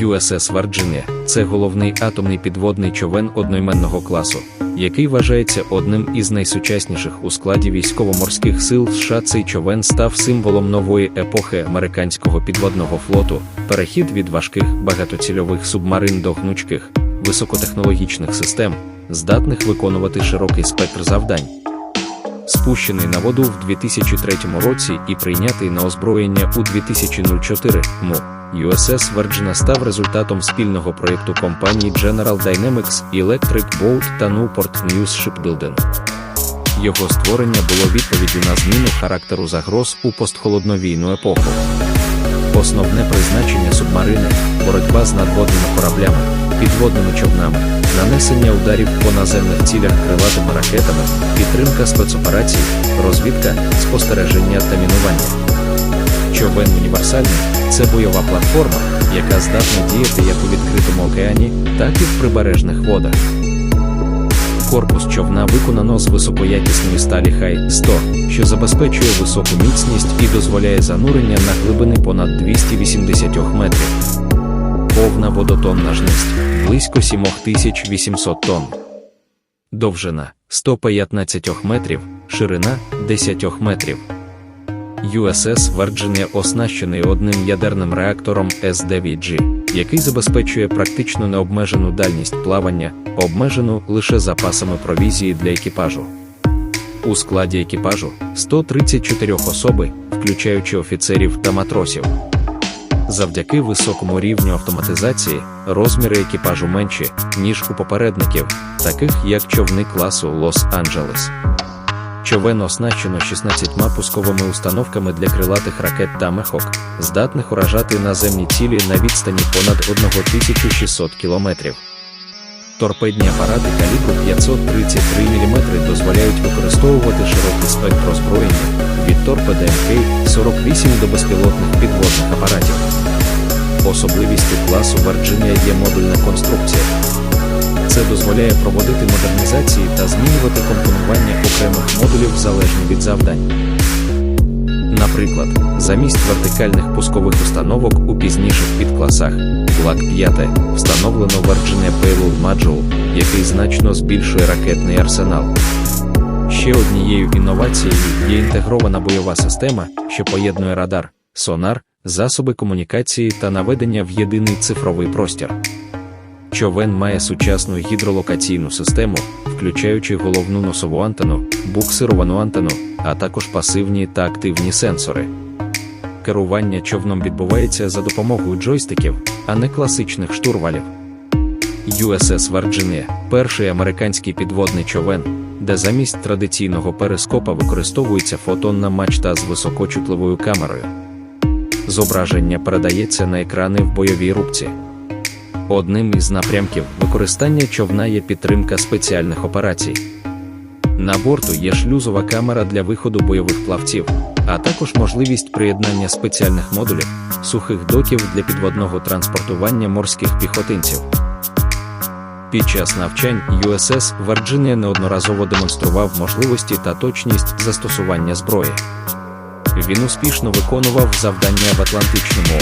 USS Virginia – це головний атомний підводний човен одноіменного класу, який вважається одним із найсучасніших у складі військово-морських сил США. Цей човен став символом нової епохи американського підводного флоту, перехід від важких багатоцільових субмарин до гнучких, високотехнологічних систем, здатних виконувати широкий спектр завдань. Спущений на воду в 2003 році і прийнятий на озброєння у 2004 му. USS Virginia став результатом спільного проєкту компаній General Dynamics, Electric Boat та Newport News Shipbuilding. Його створення було відповіддю на зміну характеру загроз у постхолодновійну епоху. Основне призначення субмарини боротьба з надводними кораблями, підводними човнами, нанесення ударів по наземних цілях крилатими ракетами, підтримка спецоперацій, розвідка, спостереження та мінування. Човен універсальний це бойова платформа, яка здатна діяти як у відкритому океані, так і в прибережних водах. Корпус човна виконано з високоякісної сталі Хай 100, що забезпечує високу міцність і дозволяє занурення на глибини понад 280 метрів. Повна водотоннажність близько 7800 тонн. Довжина 115 метрів, ширина 10 метрів. USS Virginia оснащений одним ядерним реактором С-9G, який забезпечує практично необмежену дальність плавання, обмежену лише запасами провізії для екіпажу. У складі екіпажу 134 особи, включаючи офіцерів та матросів. Завдяки високому рівню автоматизації розміри екіпажу менші, ніж у попередників, таких як човни класу Лос-Анджелес. Човен оснащено 16 пусковими установками для крилатих ракет та мехок, здатних уражати наземні цілі на відстані понад 1600 км. Торпедні апарати калібру 533 мм дозволяють використовувати широкий спектр озброєння від торпеди МК-48 до безпілотних підводних апаратів. Особливістю класу Virginia є модульна конструкція. Це дозволяє проводити модернізації та змінювати компонування окремих модулів залежно від завдань. Наприклад, замість вертикальних пускових установок у пізніших підкласах Black 5 встановлено Virginia Payload Module, який значно збільшує ракетний арсенал. Ще однією інновацією є інтегрована бойова система, що поєднує радар, сонар, засоби комунікації та наведення в єдиний цифровий простір. Човен має сучасну гідролокаційну систему, включаючи головну носову антенну, буксировану антенну, а також пасивні та активні сенсори. Керування човном відбувається за допомогою джойстиків, а не класичних штурвалів. USS Virginia – перший американський підводний човен, де замість традиційного перископа використовується фотонна мачта з високочутливою камерою. Зображення передається на екрани в бойовій рубці. Одним із напрямків використання човна є підтримка спеціальних операцій. На борту є шлюзова камера для виходу бойових плавців, а також можливість приєднання спеціальних модулів, сухих доків для підводного транспортування морських піхотинців. Під час навчань USS Virginia неодноразово демонстрував можливості та точність застосування зброї. Він успішно виконував завдання в Атлантичному.